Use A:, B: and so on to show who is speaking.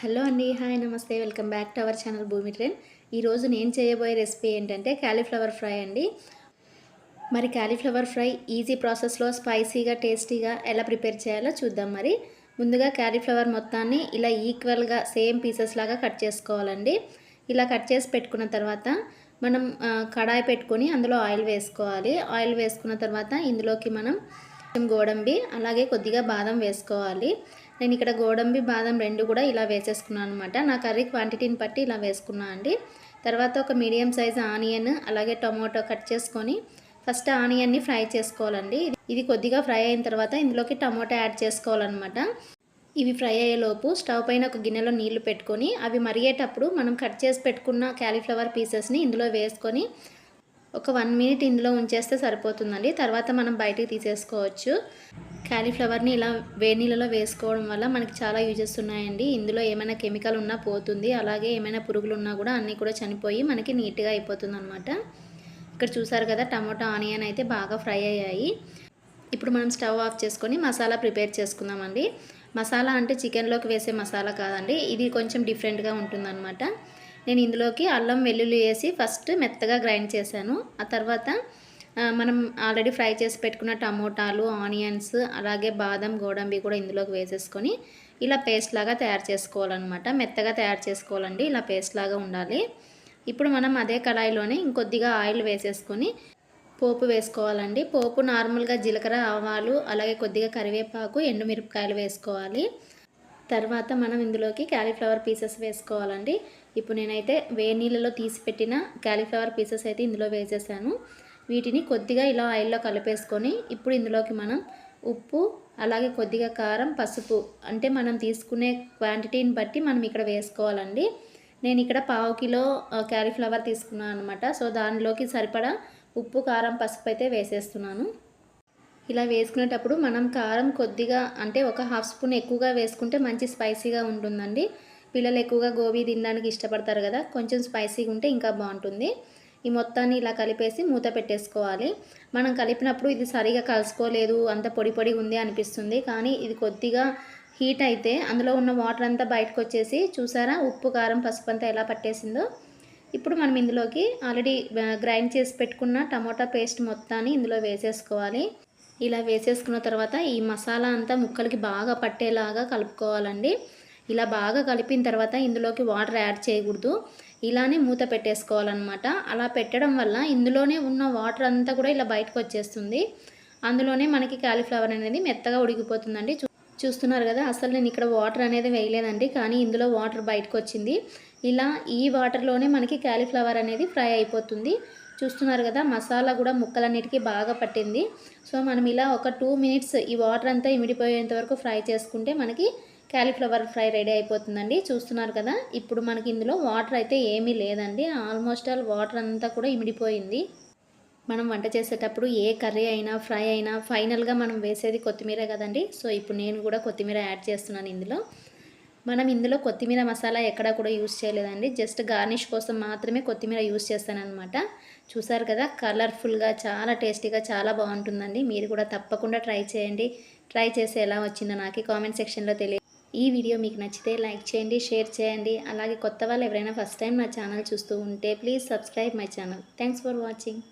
A: Hello అండి hi namaste welcome back to our channel Bhoomi trend. ఈరోజు నేను చేయబోయే రెసిపీ ఏంటంటే క్యాలీఫ్లవర్ ఫ్రై అండి. మరి క్యాలీఫ్లవర్ ఫ్రై ఈజీ ప్రాసెస్లో స్పైసీగా టేస్టీగా ఎలా ప్రిపేర్ చేయాలో చూద్దాం మరి. ముందుగా క్యాలీఫ్లవర్ మొత్తాన్ని ఇలా ఈక్వల్గా సేమ్ పీసెస్ లాగా కట్ చేసుకోవాలండి. ఇలా కట్ చేసి పెట్టుకున్న తర్వాత మనం కడాయి పెట్టుకొని అందులో ఆయిల్ వేసుకోవాలి. ఆయిల్ వేసుకున్న తర్వాత ఇందులోకి మనం గోడంబి అలాగే కొద్దిగా బాదం వేసుకోవాలి. నేను ఇక్కడ గోడంబి బాదం రెండు కూడా ఇలా వేసేసుకున్నాను అనమాట నా కర్రీ క్వాంటిటీని బట్టి ఇలా వేసుకున్నాను అండి. తర్వాత ఒక మీడియం సైజ్ ఆనియన్ అలాగే టొమాటో కట్ చేసుకొని ఫస్ట్ ఆనియన్ని ఫ్రై చేసుకోవాలండి. ఇది- ఇది కొద్దిగా ఫ్రై అయిన తర్వాత ఇందులోకి టమాటో యాడ్ చేసుకోవాలన్నమాట. ఇవి ఫ్రై అయ్యేలోపు స్టవ్ పైన ఒక గిన్నెలో నీళ్ళు పెట్టుకొని అవి మరిగేటప్పుడు మనం కట్ చేసి పెట్టుకున్న క్యాలీఫ్లవర్ పీసెస్ని ఇందులో వేసుకొని ఒక వన్ మినిట్ ఇందులో ఉంచేస్తే సరిపోతుందండి. తర్వాత మనం బయటికి తీసేసుకోవచ్చు. క్యాలీఫ్లవర్ని ఇలా వేడి నీళ్ళలో వేసుకోవడం వల్ల మనకి చాలా యూజెస్ ఉన్నాయండి. ఇందులో ఏమైనా కెమికల్ ఉన్నా పోతుంది. అలాగే ఏమైనా పురుగులు ఉన్నా కూడా అన్నీ కూడా చనిపోయి మనకి నీట్గా అయిపోతుంది అనమాట ఇక్కడ చూసారు కదా టమాటో ఆనియన్ అయితే బాగా ఫ్రై అయ్యాయి. ఇప్పుడు మనం స్టవ్ ఆఫ్ చేసుకొని మసాలా ప్రిపేర్ చేసుకుందామండి. మసాలా అంటే చికెన్లోకి వేసే మసాలా కాదండి. ఇది కొంచెం డిఫరెంట్గా ఉంటుందన్నమాట. నేను ఇందులోకి అల్లం వెల్లుల్లి వేసి ఫస్ట్ మెత్తగా గ్రైండ్ చేశాను. ఆ తర్వాత మనం ఆల్రెడీ ఫ్రై చేసి పెట్టుకున్న టమోటాలు ఆనియన్స్ అలాగే బాదం గోడంబి కూడా ఇందులోకి వేసేసుకొని ఇలా పేస్ట్ లాగా తయారు చేసుకోవాలన్నమాట. మెత్తగా తయారు చేసుకోవాలండి ఇలా పేస్ట్ లాగా ఉండాలి. ఇప్పుడు మనం అదే కడాయిలోనే ఇంకొద్దిగా ఆయిల్ వేసేసుకొని పోపు వేసుకోవాలండి. పోపు నార్మల్గా జీలకర్ర ఆవాలు అలాగే కొద్దిగా కరివేపాకు ఎండుమిరపకాయలు వేసుకోవాలి. తర్వాత మనం ఇందులోకి క్యాలీఫ్లవర్ పీసెస్ వేసుకోవాలండి. ఇప్పుడు నేనైతే వేడి నీళ్ళలో తీసి పెట్టిన క్యాలీఫ్లవర్ పీసెస్ అయితే ఇందులో వేసేసాను. వీటిని కొద్దిగా ఇలా ఆయిల్లో కలిపేసుకొని ఇప్పుడు ఇందులోకి మనం ఉప్పు అలాగే కొద్దిగా కారం పసుపు అంటే మనం తీసుకునే క్వాంటిటీని బట్టి మనం ఇక్కడ వేసుకోవాలండి. నేను ఇక్కడ పావు కిలో క్యాలీఫ్లవర్ తీసుకున్నాను అనమాట సో దానిలోకి సరిపడా ఉప్పు కారం పసుపు అయితే వేసేస్తున్నాను. ఇలా వేసుకునేటప్పుడు మనం కారం కొద్దిగా అంటే ఒక హాఫ్ స్పూన్ ఎక్కువగా వేసుకుంటే మంచి స్పైసీగా ఉంటుందండి. పిల్లలు ఎక్కువగా గోబీ తినడానికి ఇష్టపడతారు కదా కొంచెం స్పైసీగా ఉంటే ఇంకా బాగుంటుంది. ఈ మొత్తాన్ని ఇలా కలిపేసి మూత పెట్టేసుకోవాలి. మనం కలిపినప్పుడు ఇది సరిగా కలుసుకోలేదు అంత పొడి పొడి ఉంది అనిపిస్తుంది. కానీ ఇది కొద్దిగా హీట్ అయితే అందులో ఉన్న వాటర్ అంతా బయటకు వచ్చేసి చూసారా? ఉప్పు కారం పసుపు అంతా ఎలా పట్టేసిందో. ఇప్పుడు మనం ఇందులోకి ఆల్రెడీ గ్రైండ్ చేసి పెట్టుకున్న టమోటా పేస్ట్ మొత్తాన్ని ఇందులో వేసేసుకోవాలి. ఇలా వేసేసుకున్న తర్వాత ఈ మసాలా అంతా ముక్కలకి బాగా పట్టేలాగా కలుపుకోవాలండి. ఇలా బాగా కలిపిన తర్వాత ఇందులోకి వాటర్ యాడ్ చేయకూడదు. ఇలానే మూత పెట్టేసుకోవాలన్నమాట. అలా పెట్టడం వల్ల ఇందులోనే ఉన్న వాటర్ అంతా కూడా ఇలా బయటకు వచ్చేస్తుంది. అందులోనే మనకి కాలీఫ్లవర్ అనేది మెత్తగా ఉడికిపోతుందండి. చూ- చూస్తున్నారు కదా అసలు నేను ఇక్కడ వాటర్ అనేది వేయలేదండి కానీ ఇందులో వాటర్ బయటకు వచ్చింది. ఇలా ఈ వాటర్లోనే మనకి కాలీఫ్లవర్ అనేది ఫ్రై అయిపోతుంది. చూస్తున్నారు కదా మసాలా కూడా ముక్కలన్నిటికీ బాగా పట్టింది. సో మనం ఇలా ఒక టూ మినిట్స్ ఈ వాటర్ అంతా ఇమిడిపోయేంత వరకు ఫ్రై చేసుకుంటే మనకి క్యాలీఫ్లవర్ ఫ్రై రెడీ అయిపోతుందండి. చూస్తున్నారు కదా ఇప్పుడు మనకి ఇందులో వాటర్ అయితే ఏమీ లేదండి. ఆల్మోస్ట్ ఆల్ వాటర్ అంతా కూడా ఇమిడిపోయింది. మనం వంట చేసేటప్పుడు ఏ కర్రీ అయినా ఫ్రై అయినా ఫైనల్గా మనం వేసేది కొత్తిమీర కదండి. సో ఇప్పుడు నేను కూడా కొత్తిమీర యాడ్ చేస్తున్నాను ఇందులో. మనం ఇందులో కొత్తిమీర మసాలా ఎక్కడా కూడా యూస్ చేయలేదండి. జస్ట్ గార్నిష్ కోసం మాత్రమే కొత్తిమీర యూస్ చేస్తానన్నమాట. చూసారు కదా కలర్ఫుల్గా చాలా టేస్టీగా చాలా బాగుంటుందండి. మీరు కూడా తప్పకుండా ట్రై చేయండి. ట్రై చేసి ఎలా వచ్చిందో నాకు కామెంట్ సెక్షన్లో తెలియ ఈ వీడియో మీకు నచ్చితే లైక్ చేయండి షేర్ చేయండి. అలాగే కొత్త వాళ్ళు ఎవరైనా ఫస్ట్ టైం నా ఛానల్ చూస్తూ ఉంటే please subscribe my channel. Thanks for watching